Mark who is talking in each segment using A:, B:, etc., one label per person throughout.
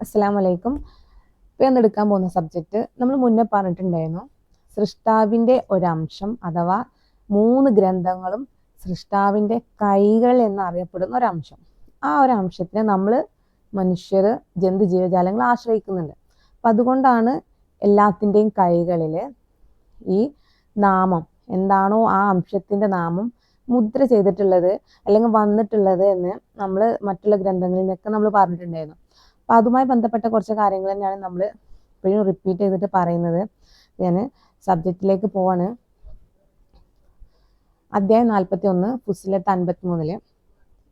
A: അസ്സാം വലൈക്കും ഇപ്പോൾ ഞാൻ എടുക്കാൻ പോകുന്ന സബ്ജക്റ്റ് നമ്മൾ മുന്നേ പറഞ്ഞിട്ടുണ്ടായിരുന്നു. സൃഷ്ടാവിന്റെ ഒരംശം അഥവാ മൂന്ന് ഗ്രന്ഥങ്ങളും സൃഷ്ടാവിന്റെ കൈകൾ എന്നറിയപ്പെടുന്ന ഒരംശം. ആ ഒരു അംശത്തിനെ നമ്മൾ മനുഷ്യർ ജന്തു ജീവജാലങ്ങൾ ആശ്രയിക്കുന്നുണ്ട്. അപ്പം അതുകൊണ്ടാണ് എല്ലാത്തിന്റെയും കൈകളിൽ ഈ നാമം എന്താണോ ആ അംശത്തിന്റെ നാമം മുദ്ര ചെയ്തിട്ടുള്ളത് അല്ലെങ്കിൽ വന്നിട്ടുള്ളത് എന്ന് നമ്മൾ മറ്റുള്ള ഗ്രന്ഥങ്ങളിൽ നിന്നൊക്കെ നമ്മൾ പറഞ്ഞിട്ടുണ്ടായിരുന്നു. അപ്പം അതുമായി ബന്ധപ്പെട്ട കുറച്ച് കാര്യങ്ങൾ തന്നെയാണ് നമ്മൾ ഇപ്പോഴും റിപ്പീറ്റ് ചെയ്തിട്ട് പറയുന്നത്. ഞാൻ സബ്ജക്റ്റിലേക്ക് പോവാണ്. അധ്യായം നാൽപ്പത്തി ഒന്ന് ഫുസിലത്ത് അൻപത്തി മൂന്നിൽ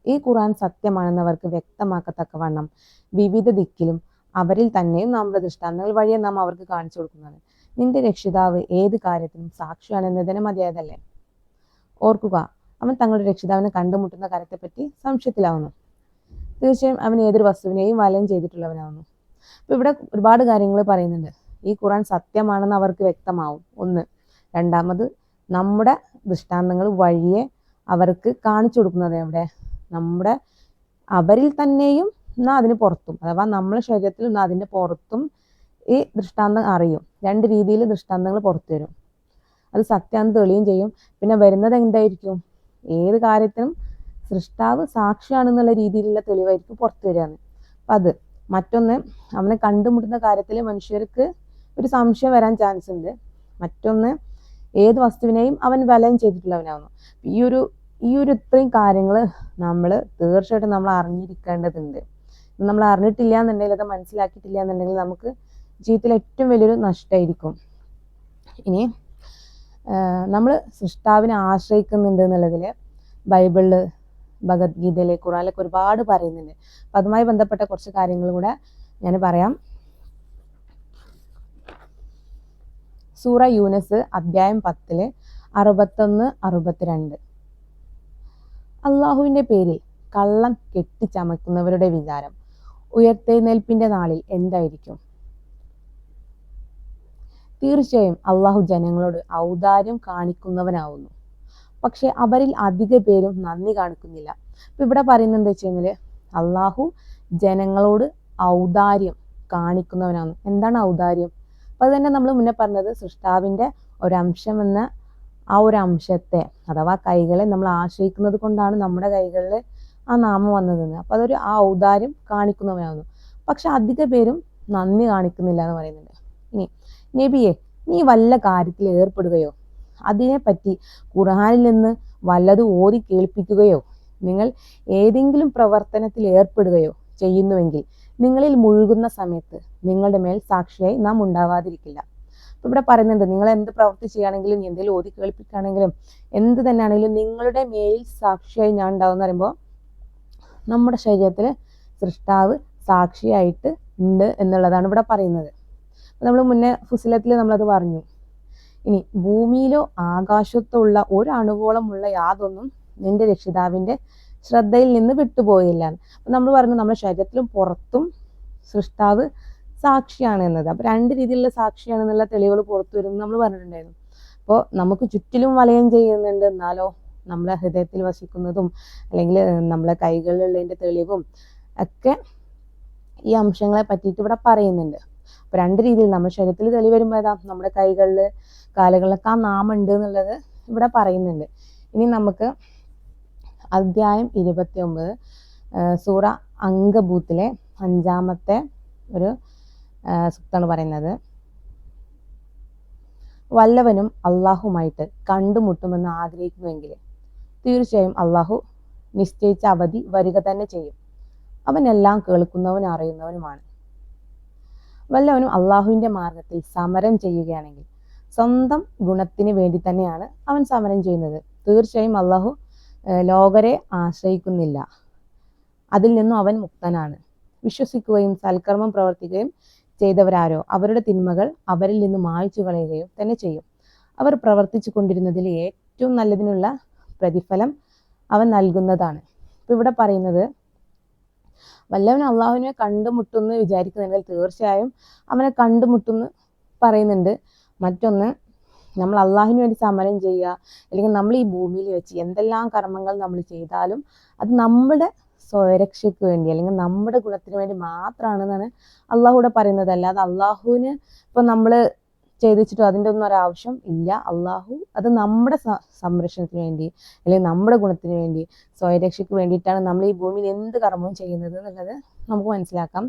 A: ഈ ഖുർആൻ സത്യമാണെന്നവർക്ക് വ്യക്തമാക്കത്തക്കവണ്ണം വിവിധ ദിക്കിലും അവരിൽ തന്നെയും നാം ദൃഷ്ടാന്തങ്ങൾ വഴിയെ നാം അവർക്ക് കാണിച്ചു കൊടുക്കുന്നതാണ്. നിന്റെ രക്ഷിതാവ് ഏത് കാര്യത്തിനും സാക്ഷിയാണെന്നതിന് മതിയായതല്ലേ? ഓർക്കുക അവൻ തങ്ങളുടെ രക്ഷിതാവിനെ കണ്ടുമുട്ടുന്ന കാര്യത്തെപ്പറ്റി സംശയത്തിലാവുന്നു. തീർച്ചയായും അവൻ ഏതൊരു വസ്തുവിനെയും വലയം ചെയ്തിട്ടുള്ളവനാവുന്നു. അപ്പോൾ ഇവിടെ ഒരുപാട് കാര്യങ്ങൾ പറയുന്നുണ്ട്. ഈ ഖുറാൻ സത്യമാണെന്ന് അവർക്ക് വ്യക്തമാവും. ഒന്ന്. രണ്ടാമത് നമ്മുടെ ദൃഷ്ടാന്തങ്ങൾ വഴിയെ അവർക്ക് കാണിച്ചു കൊടുക്കുന്നത് എവിടെ? നമ്മുടെ അവരിൽ തന്നെയും എന്നാൽ അതിന് പുറത്തും. അഥവാ നമ്മുടെ ശരീരത്തിൽ നിന്ന് അതിന്റെ പുറത്തും ഈ ദൃഷ്ടാന്തം അറിയും. രണ്ട് രീതിയിൽ ദൃഷ്ടാന്തങ്ങൾ പുറത്തു വരും. അത് സത്യമാണെന്ന് തെളിയും ചെയ്യും. പിന്നെ വരുന്നത് എന്തായിരിക്കും? ഏത് കാര്യത്തിനും സൃഷ്ടാവ് സാക്ഷിയാണെന്നുള്ള രീതിയിലുള്ള തെളിവായിരിക്കും പുറത്തു വരികയാണ്. അപ്പം അത് മറ്റൊന്ന് അവനെ കണ്ടുമുട്ടുന്ന കാര്യത്തിൽ മനുഷ്യർക്ക് ഒരു സംശയം വരാൻ ചാൻസ് ഉണ്ട്. മറ്റൊന്ന് ഏത് വസ്തുവിനെയും അവൻ വലയം ചെയ്തിട്ടുള്ളവനാവുന്നു. ഈ ഒരു ഈ ഒരു ഇത്രയും കാര്യങ്ങൾ നമ്മൾ തീർച്ചയായിട്ടും നമ്മൾ അറിഞ്ഞിരിക്കേണ്ടതുണ്ട്. നമ്മൾ അറിഞ്ഞിട്ടില്ല എന്നുണ്ടെങ്കിൽ അത് മനസ്സിലാക്കിയിട്ടില്ല എന്നുണ്ടെങ്കിൽ നമുക്ക് ജീവിതത്തിൽ ഏറ്റവും വലിയൊരു നഷ്ടമായിരിക്കും. ഇനി നമ്മൾ സൃഷ്ടാവിനെ ആശ്രയിക്കുന്നുണ്ട് എന്നുള്ളതിൽ ബൈബിളിൽ ഭഗവത്ഗീതയിലെ ഖുറാനിലൊക്കെ ഒരുപാട് പറയുന്നുണ്ട്. അപ്പം അതുമായി ബന്ധപ്പെട്ട കുറച്ച് കാര്യങ്ങൾ കൂടെ ഞാൻ പറയാം. സൂറ യൂനസ് അധ്യായം പത്തിൽ അറുപത്തൊന്ന് അറുപത്തിരണ്ട്. അള്ളാഹുവിന്റെ പേരിൽ കള്ളം കെട്ടിച്ചമക്കുന്നവരുടെ വിചാരം ഉയർത്തെഴുന്നേൽപ്പിന്റെ നാളിൽ എന്തായിരിക്കും? തീർച്ചയായും അള്ളാഹു ജനങ്ങളോട് ഔദാര്യം കാണിക്കുന്നവനാവുന്നു. പക്ഷെ അവരിൽ അധിക പേരും നന്ദി കാണിക്കുന്നില്ല. ഇപ്പൊ ഇവിടെ പറയുന്നത് എന്താ വെച്ച് കഴിഞ്ഞാൽ അള്ളാഹു ജനങ്ങളോട് ഔദാര്യം കാണിക്കുന്നവനാണ്. എന്താണ് ഔദാര്യം? അപ്പൊ തന്നെ നമ്മൾ മുന്നേ പറഞ്ഞത് സൃഷ്ടാവിന്റെ ഒരംശം എന്ന ആ ഒരു അംശത്തെ അഥവാ കൈകളെ നമ്മൾ ആശ്രയിക്കുന്നത് കൊണ്ടാണ് നമ്മുടെ കൈകളിൽ ആ നാമം വന്നതെന്ന് അപ്പൊ അതൊരു ആ ഔദാര്യം കാണിക്കുന്നവനാകുന്നു പക്ഷെ അധിക പേരും നന്ദി കാണിക്കുന്നില്ല എന്ന് പറയുന്നുണ്ട്. ഇനി നബിയെ നീ വല്ല കാര്യത്തിൽ ഏർപ്പെടുകയോ അതിനെപ്പറ്റി ഖുർആനിൽ നിന്ന് വല്ലതും ഓതി കേൾപ്പിക്കുകയോ നിങ്ങൾ ഏതെങ്കിലും പ്രവർത്തനത്തിൽ ഏർപ്പെടുകയോ ചെയ്യുന്നുവെങ്കിൽ നിങ്ങളിൽ മുഴുകുന്ന സമയത്ത് നിങ്ങളുടെ മേൽ സാക്ഷിയായി നാം ഉണ്ടാവാതിരിക്കില്ല. അപ്പൊ ഇവിടെ പറയുന്നുണ്ട് നിങ്ങൾ എന്ത് പ്രവൃത്തി ചെയ്യുകയാണെങ്കിലും എന്തെങ്കിലും ഓതി കേൾപ്പിക്കുകയാണെങ്കിലും എന്ത് തന്നെയാണെങ്കിലും നിങ്ങളുടെ മേൽ സാക്ഷിയായി ഞാൻ ഉണ്ടാവും എന്ന് പറയുമ്പോൾ നമ്മുടെ ശരീരത്തിൽ സൃഷ്ടാവ് സാക്ഷിയായിട്ട് ഉണ്ട് എന്നുള്ളതാണ് ഇവിടെ പറയുന്നത്. നമ്മൾ മുന്നേ ഫുസിലത്തിൽ നമ്മളത് പറഞ്ഞു. ഇനി ഭൂമിയിലോ ആകാശത്തോ ഉള്ള ഒരു അണുവോളമുള്ള യാതൊന്നും നിന്റെ രക്ഷിതാവിന്റെ ശ്രദ്ധയിൽ നിന്ന് വിട്ടുപോയില്ല. നമ്മൾ പറഞ്ഞു നമ്മുടെ ശരീരത്തിലും പുറത്തും സൃഷ്ടാവ് സാക്ഷിയാണ് എന്നത്. അപ്പൊ രണ്ട് രീതിയിലുള്ള സാക്ഷിയാണ് എന്നുള്ള തെളിവുകൾ പുറത്തു വരുന്നു നമ്മൾ പറഞ്ഞിട്ടുണ്ടായിരുന്നു. അപ്പോൾ നമുക്ക് ചുറ്റിലും വലയം ചെയ്യുന്നുണ്ട്. എന്നാലോ നമ്മളെ ഹൃദയത്തിൽ വസിക്കുന്നതും അല്ലെങ്കിൽ നമ്മളെ കൈകളിലുള്ളതിന്റെ തെളിവും ഒക്കെ ഈ അംശങ്ങളെ പറ്റിയിട്ട് ഇവിടെ പറയുന്നുണ്ട്. അപ്പൊ രണ്ട് രീതിയിൽ നമ്മുടെ ശരീരത്തിൽ തെളി വരുമ്പോൾ ഏതാ? നമ്മുടെ കൈകളിൽ കാലുകളിലൊക്കെ ആ നാമം ഉണ്ട് എന്നുള്ളത് ഇവിടെ പറയുന്നുണ്ട്. ഇനി നമുക്ക് അധ്യായം ഇരുപത്തി ഒമ്പത് സൂറ അങ്കബൂത്തിലെ അഞ്ചാമത്തെ ഒരു സുക്താണ് പറയുന്നത്. വല്ലവനും അള്ളാഹുമായിട്ട് കണ്ടുമുട്ടുമെന്ന് ആഗ്രഹിക്കുന്നുവെങ്കിൽ തീർച്ചയായും അള്ളാഹു നിശ്ചയിച്ച അവധി വരിക തന്നെ ചെയ്യും. അവനെല്ലാം കേൾക്കുന്നവനും അറിയുന്നവനുമാണ്. വല്ലവനും അള്ളാഹുവിന്റെ മാർഗത്തിൽ സമരം ചെയ്യുകയാണെങ്കിൽ സ്വന്തം ഗുണത്തിന് വേണ്ടി തന്നെയാണ് അവൻ സമരം ചെയ്യുന്നത്. തീർച്ചയായും അള്ളാഹു ലോകരെ ആശ്രയിക്കുന്നില്ല. അതിൽ നിന്നും അവൻ മുക്തനാണ്. വിശ്വസിക്കുകയും സൽക്കർമ്മം പ്രവർത്തിക്കുകയും ചെയ്തവരാരോ അവരുടെ തിന്മകൾ അവരിൽ നിന്ന് മായ്ച്ചു കളയുകയും തന്നെ ചെയ്യും. അവർ പ്രവർത്തിച്ചു കൊണ്ടിരുന്നതിൽ ഏറ്റവും നല്ലതിനുള്ള പ്രതിഫലം അവൻ നൽകുന്നതാണ്. ഇവിടെ പറയുന്നത് വല്ലവൻ അള്ളാഹുവിനെ കണ്ടുമുട്ടുമെന്ന് വിചാരിക്കുന്നുണ്ടെങ്കിൽ തീർച്ചയായും അവനെ കണ്ടുമുട്ടുമെന്ന് പറയുന്നുണ്ട്. മറ്റൊന്ന് നമ്മൾ അള്ളാഹിന് വേണ്ടി സമരം ചെയ്യുക അല്ലെങ്കിൽ നമ്മൾ ഈ ഭൂമിയിൽ വെച്ച് എന്തെല്ലാം കർമ്മങ്ങൾ നമ്മൾ ചെയ്താലും അത് നമ്മുടെ സ്വയരക്ഷയ്ക്ക് വേണ്ടി അല്ലെങ്കിൽ നമ്മുടെ ഗുണത്തിന് വേണ്ടി മാത്രമാണെന്നാണ് അള്ളാഹുവിടെ പറയുന്നത്. അല്ലാതെ അള്ളാഹുവിന് ഇപ്പം നമ്മൾ ചെയ്തിച്ചിട്ടോ അതിന്റെ ഒന്നും ഒരാവശ്യം ഇല്ല. അള്ളാഹു അത് നമ്മുടെ സംരക്ഷണത്തിന് വേണ്ടി അല്ലെങ്കിൽ നമ്മുടെ ഗുണത്തിന് വേണ്ടി സ്വയരക്ഷയ്ക്ക് വേണ്ടിയിട്ടാണ് നമ്മൾ ഈ ഭൂമിയിൽ എന്ത് കർമ്മവും ചെയ്യുന്നത് എന്നുള്ളത് നമുക്ക് മനസ്സിലാക്കാം.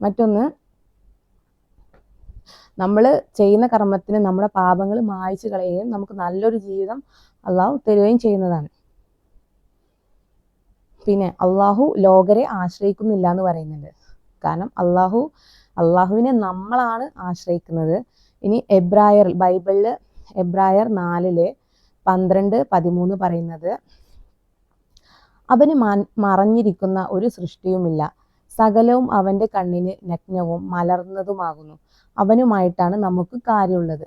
A: മറ്റൊന്ന് നമ്മൾ ചെയ്യുന്ന കർമ്മത്തിന് നമ്മുടെ പാപങ്ങൾ മായ്ച്ചു കളയുകയും നമുക്ക് നല്ലൊരു ജീവിതം അള്ളാഹു തരുകയും ചെയ്യുന്നതാണ്. പിന്നെ അള്ളാഹു ലോകരെ ആശ്രയിക്കുന്നില്ല എന്ന് പറയുന്നുണ്ട്. കാരണം അള്ളാഹു അള്ളാഹുവിനെ നമ്മളാണ് ആശ്രയിക്കുന്നത്. ഇനി എബ്രായർ ബൈബിളിൽ എബ്രായർ നാലിൽ പന്ത്രണ്ട് പതിമൂന്ന് പറയുന്നത് അവന് മറഞ്ഞിരിക്കുന്ന ഒരു സൃഷ്ടിയുമില്ല. സകലവും അവന്റെ കണ്ണിന് നഗ്നവും മലർന്നതുമാകുന്നു. അവനുമായിട്ടാണ് നമുക്ക് കാര്യമുള്ളത്.